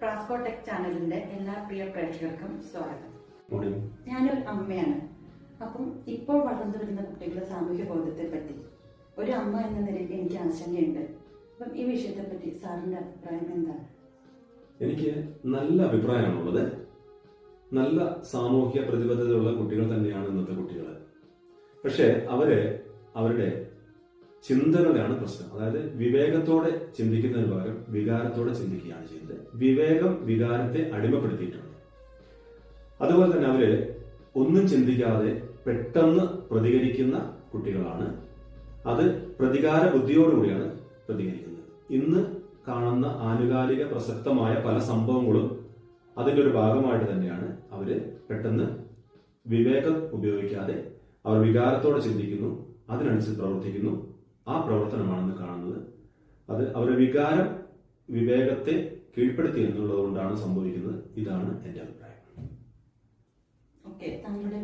പ്രാസ്കോ tech ചാനലിന്റെ എല്ലാ പ്രിയ പ്രേക്ഷകർക്കും സ്വാഗതം. ഞാനൊരു അമ്മയാണ്. അപ്പം ഇപ്പോൾ വളർന്നു വരുന്ന കുട്ടികളുടെ സാമൂഹ്യ ബോധത്തെ പറ്റി ഒരു അമ്മ എന്ന നിലയിൽ എനിക്ക് ആശങ്കയുണ്ട്. അപ്പം ഈ വിഷയത്തെ പറ്റി സാറിന്റെ അഭിപ്രായം എന്താണ് എനിക്ക് നല്ല അഭിപ്രായമാണുള്ളത്. നല്ല സാമൂഹ്യ പ്രതിബദ്ധതയുള്ള കുട്ടികൾ തന്നെയാണ് ഇന്നത്തെ കുട്ടികൾ പക്ഷേ അവർ അവരുടെ ചിന്തകളുടെയാണ് പ്രശ്നം. അതായത് വിവേകത്തോടെ ചിന്തിക്കുന്നതിന് പകരം വികാരത്തോടെ ചിന്തിക്കുകയാണ് ചെയ്യുന്നത്. വിവേകം വികാരത്തെ അടിമപ്പെടുത്തിയിട്ടുണ്ട് അതുപോലെ തന്നെ അവർ ഒന്നും ചിന്തിക്കാതെ പെട്ടെന്ന് പ്രതികരിക്കുന്ന കുട്ടികളാണ്. അത് പ്രതികാര ബുദ്ധിയോടുകൂടിയാണ് പ്രതികരിക്കുന്നത്. ഇന്ന് കാണുന്ന ആനുകാലിക പ്രസക്തമായ പല സംഭവങ്ങളും അതിന്റെ ഒരു ഭാഗമായിട്ട് തന്നെയാണ് അവർ പെട്ടെന്ന് വിവേകം ഉപയോഗിക്കാതെ അവർ വികാരത്തോടെ ചിന്തിക്കുന്നു അതിനനുസരിച്ച് പ്രവർത്തിക്കുന്നു ആ പ്രവർത്തനമാണെന്ന് കാണുന്നത്. അത് അവരുടെ വികാരം വിവേകത്തെ കീഴ്പ്പെടുത്തി എന്നുള്ളത് കൊണ്ടാണ് സംഭവിക്കുന്നത്. ഇതാണ് എന്റെ അഭിപ്രായം. താങ്കളുടെ